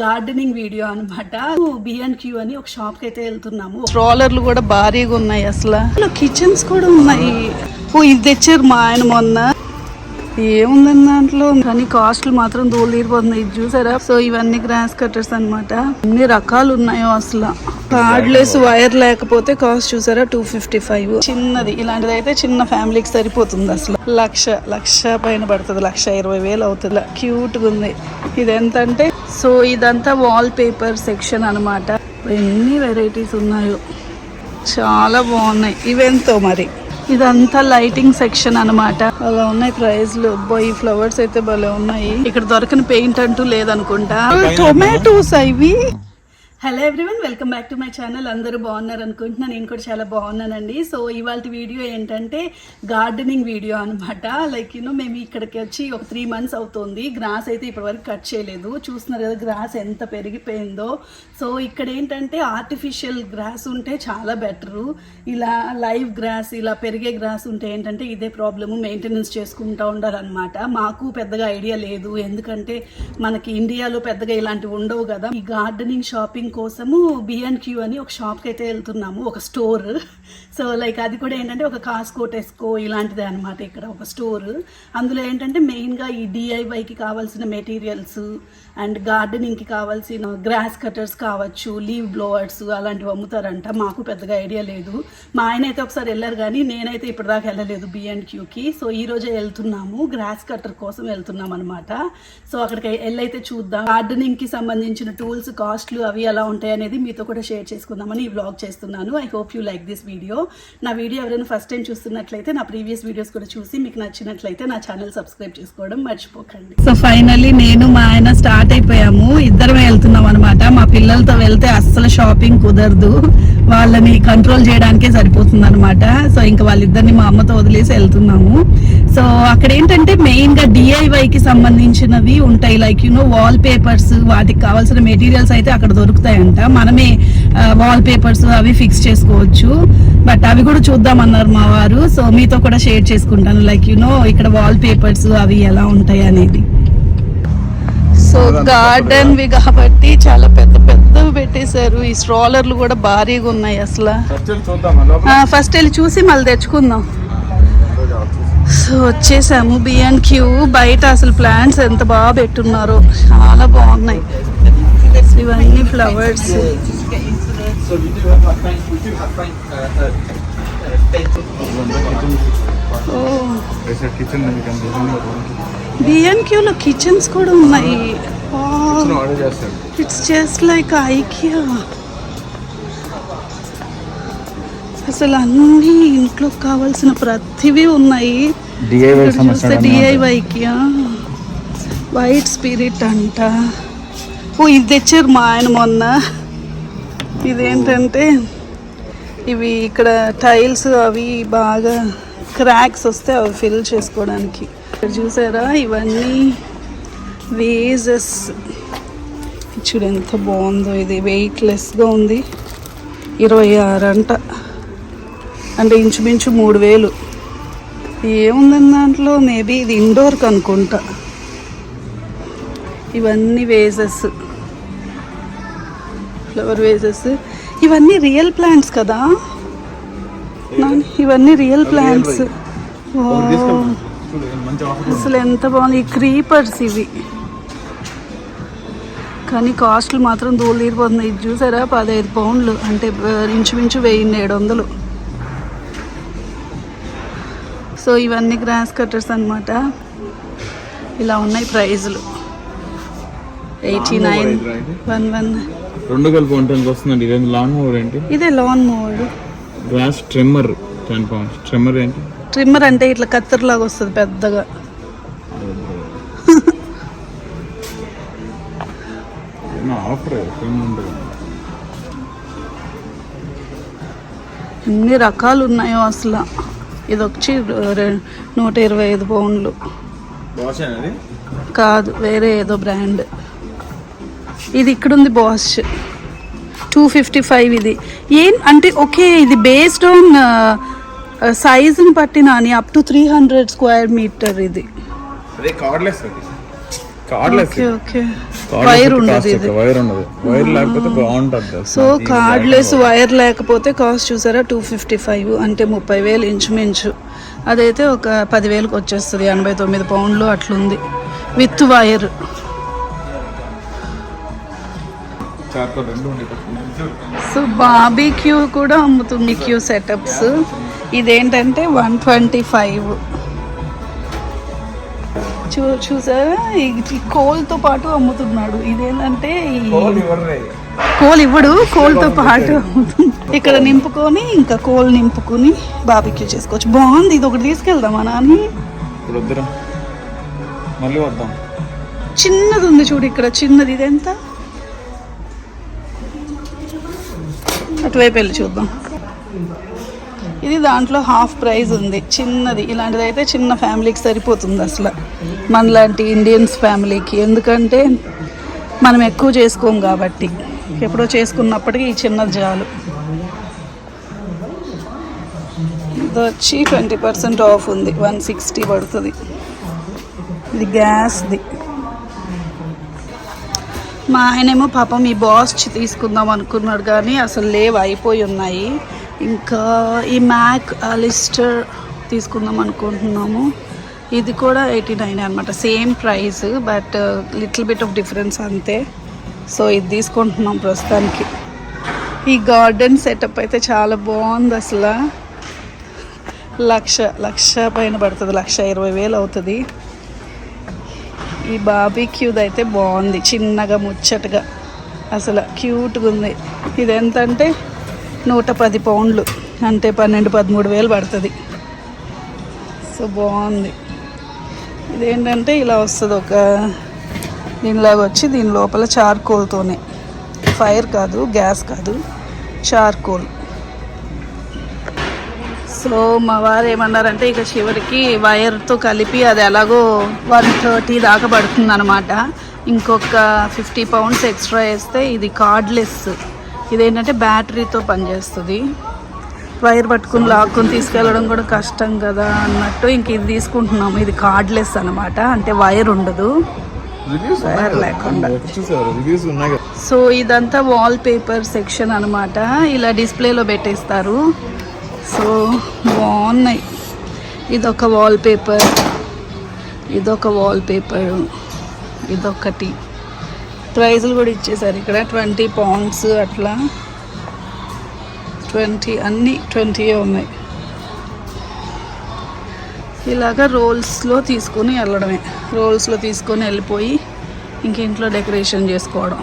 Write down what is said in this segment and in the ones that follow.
Gardening video అనమాట B N Q అని ఒక షాప్కి అయితే వెళ్తున్నాము. స్ట్రాలర్లు కూడా భారీగా ఉన్నాయి అసలు. కిచెన్స్ కూడా ఉన్నాయి. ఓ ఇది తెచ్చారు మా ఆయన మొన్న. ఏముందని దాంట్లో? కానీ కాస్ట్లు మాత్రం దూలు ఇది చూసారా? సో ఇవన్నీ గ్రాస్ కట్టర్స్ అన్నమాట. అన్ని రకాలు ఉన్నాయో అసలు. కార్డ్లెస్ వైర్ లేకపోతే కాస్ట్ చూసారా? టూ ఫిఫ్టీ ఫైవ్ చిన్నది. ఇలాంటిది అయితే చిన్న ఫ్యామిలీకి సరిపోతుంది అసలు. లక్ష లక్ష పైన పడుతుంది. లక్ష ఇరవై వేలు అవుతుంది. క్యూట్గా ఉంది. ఇది ఎంత అంటే సో ఇదంతా వాల్ పేపర్ సెక్షన్ అనమాట ఎన్ని వెరైటీస్ ఉన్నాయో. చాలా బాగున్నాయి. ఇవెంతో మరి? ఇదంతా లైటింగ్ సెక్షన్ అన్నమాట. అలా ఉన్నాయి ప్రైజ్లు. అబ్బో ఈ ఫ్లవర్స్ అయితే భలే ఉన్నాయి. ఇక్కడ దొరకని పెయింట్ అంటూ లేదనుకుంటా. టొమాటోస్ ఇవి hello everyone welcome back to my channel అందరూ బాగున్నారు అనుకుంటున్నాను నేను కూడా చాలా బాగున్నానండి. సో ఇవాళ వీడియో ఏంటంటే గార్డెనింగ్ వీడియో అనమాట లైక్ యూనో మేము ఇక్కడికి వచ్చి ఒక త్రీ మంత్స్ అవుతుంది. గ్రాస్ అయితే ఇప్పటివరకు కట్ చేయలేదు. చూస్తున్నారు కదా గ్రాస్ ఎంత పెరిగిపోయిందో. సో ఇక్కడ ఏంటంటే ఆర్టిఫిషియల్ గ్రాస్ ఉంటే చాలా బెటరు ఇలా లైవ్ గ్రాస్ ఇలా పెరిగే గ్రాస్ ఉంటే ఏంటంటే ఇదే ప్రాబ్లము మెయింటెనెన్స్ చేసుకుంటూ ఉండాలన్నమాట. మాకు పెద్దగా ఐడియా లేదు. ఎందుకంటే మనకి ఇండియాలో పెద్దగా ఇలాంటివి ఉండవు కదా. ఈ గార్డెనింగ్ షాపింగ్ కోసము బిఎన్ క్యూ అని ఒక షాప్కి అయితే వెళ్తున్నాము ఒక స్టోర్ సో లైక్ అది కూడా ఏంటంటే ఒక కాస్కో టెస్కో ఇలాంటిదే అనమాట ఇక్కడ ఒక స్టోర్ అందులో ఏంటంటే మెయిన్గా ఈ డిఐవైకి కావాల్సిన మెటీరియల్స్ అండ్ గార్డెనింగ్కి కావాల్సిన గ్రాస్ కట్టర్స్ కావచ్చు లీవ్ బ్లోవర్స్ అలాంటివి అమ్ముతారంట. మాకు పెద్దగా ఐడియా లేదు. మా ఆయన అయితే ఒకసారి వెళ్ళారు కానీ నేనైతే ఇప్పటిదాకా వెళ్ళలేదు బిఎండ్ క్యూకి. సో ఈ రోజే వెళ్తున్నాము. గ్రాస్ కట్టర్ కోసం వెళ్తున్నాం అనమాట సో అక్కడికి వెళ్ళైతే చూద్దాం. గార్డెనింగ్కి సంబంధించిన టూల్స్ కాస్ట్లు అవి ఎలా ఉంటాయి అనేది మీతో కూడా షేర్ చేసుకుందామని ఈ వ్లాగ్ చేస్తున్నాను. I hope you like this video. నా వీడియో ఎవరైనా ఫస్ట్ టైం చూస్తున్నట్లయితే నా ప్రీవియస్ వీడియోస్ కూడా చూసి మీకు నచ్చినట్లయితే నా ఛానల్ సబ్స్క్రైబ్ చేసుకోవడం మర్చిపోకండి. సో ఫైనల్లీ నేను మా ఆయన స్టార్ట్ అయిపోయాము. ఇద్దరమే వెళ్తున్నాం అనమాట మా పిల్లలతో వెళ్తే అస్సలు షాపింగ్ కుదరదు. వాళ్ళని కంట్రోల్ చేయడానికే సరిపోతుంది అనమాట సో ఇంకా వాళ్ళిద్దరిని మా అమ్మతో వదిలేసి వెళ్తున్నాము. సో అక్కడ ఏంటంటే మెయిన్గా డిఐవై కి సంబంధించినవి ఉంటాయి. లైక్ యూనో వాల్ పేపర్స్ వాటికి కావాల్సిన మెటీరియల్స్ అయితే అక్కడ దొరుకుతాయంట. మనమే వాల్ పేపర్స్ అవి ఫిక్స్ చేసుకోవచ్చు. బట్ అవి కూడా చూద్దామన్నారు మా వారు. సో మీతో కూడా షేర్ చేసుకుంటాను. లైక్ యూనో ఇక్కడ వాల్ పేపర్స్ అవి ఎలా ఉంటాయి అనేది. సో గార్డెన్ వి కాబట్టి చాలా పెద్ద పెద్దవి పెట్టేశారు ఈ స్ట్రాలర్లు కూడా భారీగా ఉన్నాయి అసలు ఫస్ట్ వెళ్ళి చూసి మళ్ళీ తెచ్చుకుందాం సో వచ్చేసాము బిఎన్ క్యూ బయట అసలు ప్లాంట్స్ ఎంత బాగా పెట్టున్నారో చాలా బాగున్నాయి ఇవన్నీ flowers So we do have a bank, we do have bank, uh, uh, uh, beds. ఓ కిచెన్ బిఎన్ క్యూలో కిచెన్స్ కూడా ఉన్నాయి ఇట్స్ జస్ట్ లైక్ ఐకియా అసలు అన్ని ఇంట్లో కావాల్సిన ప్రతివి ఉన్నాయి. చూస్తే డిఐవైకి వైట్ స్పిరిట్ అంట. ఓ ఇది తెచ్చారు మా ఆయన మొన్న. ఇదేంటంటే ఇవి ఇక్కడ టైల్స్ అవి బాగా క్రాక్స్ వస్తే అవి ఫిల్ చేసుకోవడానికి. ఇక్కడ చూసారా? ఇవన్నీ వేజెస్. చూడు ఎంత బాగుందో ఇది. వెయిట్లెస్గా ఉంది. ఇరవై ఆరు అంట. అంటే ఇంచుమించు మూడు వేలు. ఏముందని దాంట్లో? మేబీ ఇది ఇండోర్కి అనుకుంటా ఇవన్నీ వేజెస్. Flower vases. ఇవన్నీ రియల్ ప్లాంట్స్ కదా? ఇవన్నీ రియల్ ప్లాంట్స్ అసలు ఎంత బాగుంది. ఈ క్రీపర్స్ ఇవి. కానీ కాస్ట్లు మాత్రం దూలు తీరిపోతుంది ఇది చూసారా? పదహైదు పౌండ్లు. అంటే ఇంచుమించు వెయ్యి ఏడు వందలు సో ఇవన్నీ గ్రాస్ కట్టర్స్ అన్నమాట. ఇలా ఉన్నాయి ప్రైజులు. Eighty nine. One one. రెండు కలిపి వస్తుందండి. ఇది లాంగ్ మూవర్ ఏంటి? ఇదే lawn mower grass trimmer ten pounds trimmer ఏంటి? ట్రిమ్మర్ అంటే ఇట్లా కత్తెరలాగా వస్తుంది పెద్దగా. ఆఫర్ ఎన్ని రకాలు ఉన్నాయో అసలు. ఇది వచ్చి నూట ఇరవై ఐదు పౌండ్లు. కాదు వేరే ఏదో బ్రాండ్. ఇది ఇక్కడ ఉంది బాష్ టూ ఫిఫ్టీ ఫైవ్ ఇది. ఏం అంటే ఓకే ఇది బేస్డ్ ఆన్ సైజుని బట్టి Nani up to three hundred square metre ఇది. వైర్ ఉండదు ఇది. వైర్ ఉండదు. వైర్ లేకపోతే బాగుంటుంది సో కార్డ్లెస్ వైర్ లేకపోతే కాస్ట్ చూసారా? టూ ఫిఫ్టీ ఫైవ్ అంటే ముప్పై వేలు ఇంచుమించు. అదైతే ఒక పదివేలకు వచ్చేస్తుంది. ఎనభై తొమ్మిది పౌండ్లు అట్లుంది. విత్ వైర్ సో బాబీక్యూ కూడా అమ్ముతుంది క్యూ సెటప్స్. ఇదేంటంటే వన్ ట్వంటీ ఫైవ్. చూ చూసారా ఈ కోల్తో పాటు అమ్ముతున్నాడు. ఇదేంటంటే ఈ కోల్ ఇవ్వడు కోల్తో పాటు అమ్ముతుంది. ఇక్కడ నింపుకొని ఇంకా కోల్ నింపుకొని బాబీక్యూ చేసుకోవచ్చు. బాగుంది ఇది ఒకటి తీసుకెళ్దామా నాని? మళ్ళీ వద్దాం. చిన్నది ఉంది చూడు ఇక్కడ చిన్నది. ఇదెంత? అటువైపు వెళ్ళి చూద్దాం. ఇది దాంట్లో హాఫ్ ప్రైజ్ ఉంది. చిన్నది. ఇలాంటిది అయితే చిన్న ఫ్యామిలీకి సరిపోతుంది అసలు. మనలాంటి ఇండియన్స్ ఫ్యామిలీకి. ఎందుకంటే మనం ఎక్కువ చేసుకోం కాబట్టి. ఎప్పుడో చేసుకున్నప్పటికీ ఈ చిన్నది చాలు. ఇది వచ్చి ట్వంటీ పర్సెంట్ ఆఫ్ ఉంది. వన్ సిక్స్టీ పడుతుంది. ఇది గ్యాస్ది. మా ఆయనేమో పాపం ఈ బాస్ తీసుకుందాం అనుకున్నాడు కానీ అసలు లేవు అయిపోయి ఉన్నాయి. ఇంకా ఈ మ్యాక్ అలిస్టర్ తీసుకుందాం అనుకుంటున్నాము. ఇది కూడా ఎయిటీ నైన్ అనమాట same price but little bit of difference అంతే. సో ఇది తీసుకుంటున్నాం ప్రస్తుతానికి. ఈ గార్డెన్ సెటప్ అయితే చాలా బాగుంది అసలు. లక్ష లక్ష పైన పడుతుంది లక్ష ఇరవై వేలు అవుతుంది. ఈ బాబీక్యూది అయితే బాగుంది చిన్నగా ముచ్చటగా. అసలు క్యూట్గా ఉంది. ఇది ఎంత అంటే నూట పది పౌండ్లు అంటే పన్నెండు పదమూడు వేలు పడుతుంది. సో బాగుంది. ఇదేంటంటే ఇలా వస్తుంది ఒక దీనిలాగా వచ్చి దీని లోపల చార్కోల్తోనే. ఫైర్ కాదు గ్యాస్ కాదు చార్కోల్. సో మా వారు ఏమన్నారంటే ఇక చివరికి వైర్తో కలిపి అది ఎలాగో వన్ థర్టీ దాకా పడుతుంది అనమాట ఇంకొక ఫిఫ్టీ పౌండ్స్ ఎక్స్ట్రా వేస్తే ఇది కార్డ్లెస్. ఇదేంటంటే బ్యాటరీతో పనిచేస్తుంది. వైర్ పట్టుకుని లాక్కుని తీసుకెళ్ళడం కూడా కష్టం కదా అన్నట్టు ఇంక ఇది తీసుకుంటున్నాము. ఇది కార్డ్లెస్ అనమాట అంటే వైర్ ఉండదు. వైర్ లేకుండా. సో ఇదంతా వాల్ పేపర్ సెక్షన్ అనమాట ఇలా డిస్ప్లేలో పెట్టేస్తారు. సో బాగున్నాయి. ఇదొక వాల్ పేపర్ ఇదొక వాల్ పేపర్ ఇదొకటి. ప్రైజులు కూడా ఇచ్చేసారు ఇక్కడ. ట్వంటీ పౌండ్స్ అట్లా. ట్వంటీ అన్నీ ట్వంటీ ఉన్నాయి. ఇలాగ రోల్స్లో తీసుకొని వెళ్ళడమే. రోల్స్లో తీసుకొని వెళ్ళిపోయి ఇంక ఇంట్లో డెకరేషన్ చేసుకోవడం.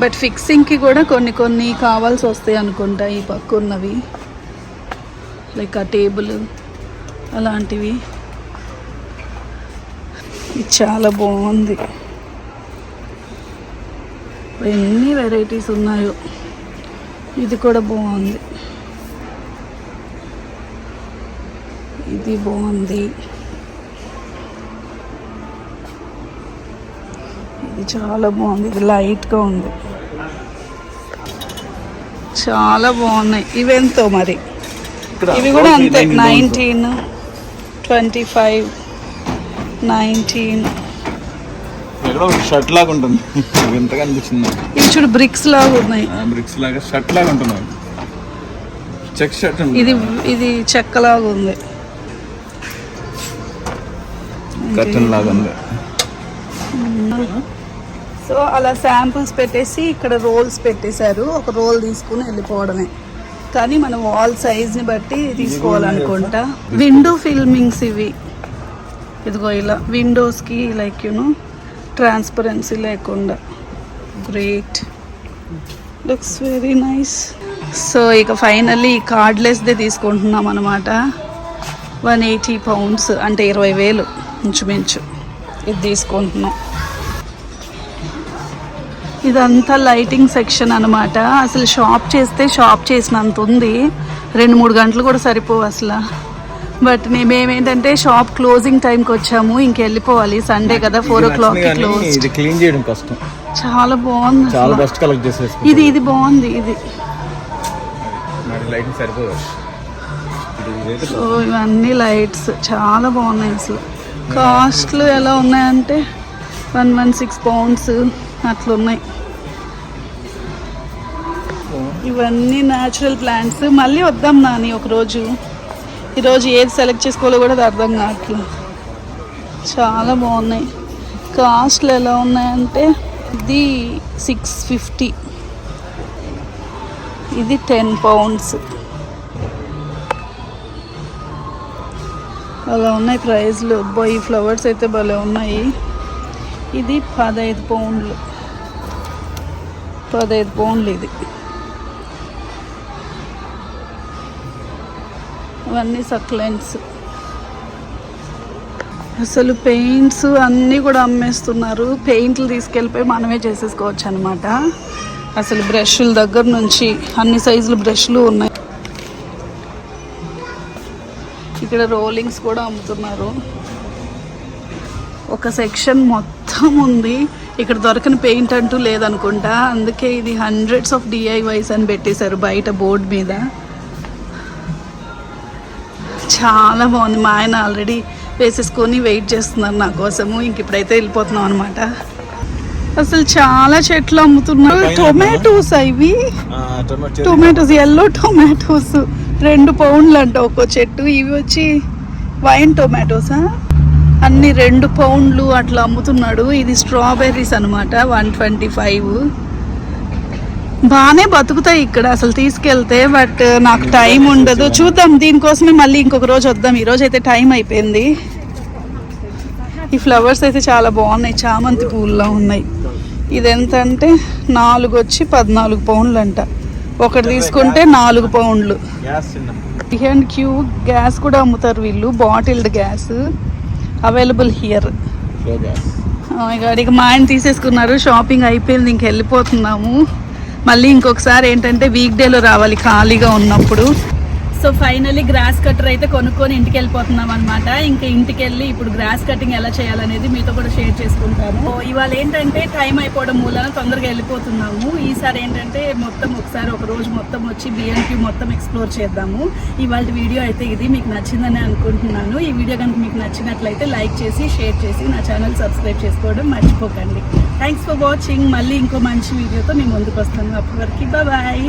బట్ ఫిక్సింగ్కి కూడా కొన్ని కొన్ని కావాల్సి వస్తాయి అనుకుంటా ఈ పక్క ఉన్నవి లైక్ ఆ టేబుల్ అలాంటివి. ఇది చాలా బాగుంది. ఎన్ని వెరైటీస్ ఉన్నాయో. ఇది కూడా బాగుంది. ఇది బాగుంది. ఇది చాలా బాగుంది. ఇది లైట్గా ఉంది. చాలా బాగున్నాయి. ఇవెంతో మరి? ఇవి కూడా అంతే. Nineteen twenty five nineteen. Shirt లాగా ఉంటుంది. వింతగా నాకు. ఇవి చూడు బ్రిక్స్ లాగా ఉన్నాయి. బ్రిక్స్ లాగా షర్ట్ లాగా ఉంటుంది చెక్ షర్ట్ ఇది ఇది చెక్కలాగా ఉంది. కర్టన్ లాగా ఉంది. సో అలా శాంపుల్స్ పెట్టేసి ఇక్కడ రోల్స్ పెట్టేశారు. ఒక రోల్ తీసుకుని వెళ్ళిపోవడమే. కానీ మన వాల్ సైజ్ని బట్టి తీసుకోవాలనుకుంటా. విండో ఫిల్మింగ్స్ ఇవి. ఇదిగో ఇలా విండోస్కి లైక్ యూనో ట్రాన్స్పరెన్సీ లేకుండా. Great looks very nice so ఇక ఫైనల్లీ కార్డ్లెస్దే తీసుకుంటున్నాం అనమాట వన్ ఎయిటీ పౌండ్స్ అంటే ఇరవై వేలు ఇంచుమించు. ఇది తీసుకుంటున్నాం. ఇదంతా లైటింగ్ సెక్షన్ అనమాట అసలు షాప్ చేస్తే షాప్ చేసినంత ఉంది. రెండు మూడు గంటలు కూడా సరిపోవు అసలు. బట్ మేమేంటంటే షాప్ క్లోజింగ్ టైంకి వచ్చాము. ఇంక వెళ్ళిపోవాలి సండే కదా four o'clock close. Clean చేయడం కష్టం. చాలా బాగుంది చాలా కలెక్ట్ చేసేసి ఇది ఇది బాగుంది ఇది. లైటింగ్ సరిపోదు. సో ఇవన్నీ లైట్స్. చాలా బాగున్నాయి అసలు. కాస్ట్లు ఎలా ఉన్నాయంటే వన్ వన్ సిక్స్ పౌండ్స్ అట్లా ఉన్నాయి ఇవన్నీ న్యాచురల్ ప్లాంట్స్ మళ్ళీ వద్దాం నాని ఒకరోజు. ఈరోజు ఏది సెలెక్ట్ చేసుకోవాలో కూడా అది అర్థం కావట్లేదు చాలా బాగున్నాయి. కాస్ట్లు ఎలా ఉన్నాయంటే ఇది సిక్స్ ఫిఫ్టీ ఇది టెన్ పౌండ్స్ అలా ఉన్నాయి ప్రైజ్లు అబ్బా ఈ ఫ్లవర్స్ అయితే భలే ఉన్నాయి. ఇది పదహైదు పౌండ్లు పదహైదు పౌండ్లు ఇది. ఇవన్నీ సక్లెంట్స్ అసలు పెయింట్స్ అన్నీ కూడా అమ్మేస్తున్నారు. పెయింట్లు తీసుకెళ్ళిపోయి మనమే చేసేసుకోవచ్చు అనమాట అసలు బ్రష్ల దగ్గర నుంచి అన్ని సైజుల బ్రష్లు ఉన్నాయి. ఇక్కడ రోలింగ్స్ కూడా అమ్ముతున్నారు. ఒక సెక్షన్ మొత్తం ఉంది. ఇక్కడ దొరకని పెయింట్ అంటూ లేదనుకుంటా. అందుకే ఇది హండ్రెడ్స్ ఆఫ్ డిఐవైస్ అని పెట్టేశారు బయట బోర్డు మీద. చాలా బాగుంది. మా ఆయన ఆల్రెడీ వేసేసుకొని వెయిట్ చేస్తున్నారు నా కోసము. ఇంక ఇప్పుడైతే వెళ్ళిపోతున్నాం అనమాట అసలు చాలా చెట్లు అమ్ముతున్నారు. టొమాటోస్ ఇవి? టొమాటో టొమాటోస్ ఎల్లో టొమాటోస్ రెండు పౌండ్లు అంట ఒక్కో చెట్టు. ఇవి వచ్చి వైన్ టొమాటోసా అన్ని రెండు పౌండ్లు అట్లా అమ్ముతున్నాడు. ఇది స్ట్రాబెర్రీస్ అనమాట వన్ ట్వంటీ ఫైవ్ బాగానే బతుకుతాయి ఇక్కడ అసలు తీసుకెళ్తే బట్ నాకు టైం ఉండదు. చూద్దాం దీనికోసమే మళ్ళీ ఇంకొక రోజు వద్దాం. ఈ రోజు అయితే టైం అయిపోయింది. ఈ ఫ్లవర్స్ అయితే చాలా బాగున్నాయి. చామంతి పూల్లో ఉన్నాయి. ఇది ఎంత అంటే నాలుగు వచ్చి పద్నాలుగు పౌండ్లు అంట ఒకటి తీసుకుంటే నాలుగు పౌండ్లు. బిహైండ్ క్యూ గ్యాస్ కూడా అమ్ముతారు వీళ్ళు. బాటిల్డ్ గ్యాస్ అవైలబుల్ హియర్ ఇక మా ఆయన తీసేసుకున్నారు. షాపింగ్ అయిపోయింది ఇంక వెళ్ళిపోతున్నాము. మళ్ళీ ఇంకొకసారి ఏంటంటే వీక్ డేలో రావాలి ఖాళీగా ఉన్నప్పుడు. సో ఫైనలీ గ్రాస్ కట్టర్ అయితే కొనుక్కొని ఇంటికి వెళ్ళిపోతున్నాం అనమాట ఇంకా ఇంటికి వెళ్ళి ఇప్పుడు గ్రాస్ కటింగ్ ఎలా చేయాలనేది మీతో కూడా షేర్ చేసుకుంటాను. ఇవాళ ఏంటంటే టైం అయిపోవడం మూలన తొందరగా వెళ్ళిపోతున్నాము. ఈసారి ఏంటంటే మొత్తం ఒకసారి ఒక రోజు మొత్తం వచ్చి బిఎన్క్యూ మొత్తం ఎక్స్ప్లోర్ చేద్దాము. ఇవాళ వీడియో అయితే ఇది. మీకు నచ్చిందని అనుకుంటున్నాను. ఈ వీడియో కనుక మీకు నచ్చినట్లయితే లైక్ చేసి షేర్ చేసి నా ఛానల్ సబ్స్క్రైబ్ చేసుకోవడం మర్చిపోకండి. థ్యాంక్స్ ఫర్ వాచింగ్ మళ్ళీ ఇంకో మంచి వీడియోతో మేము ముందుకు వస్తాను. అప్పటి వరకు బాయ్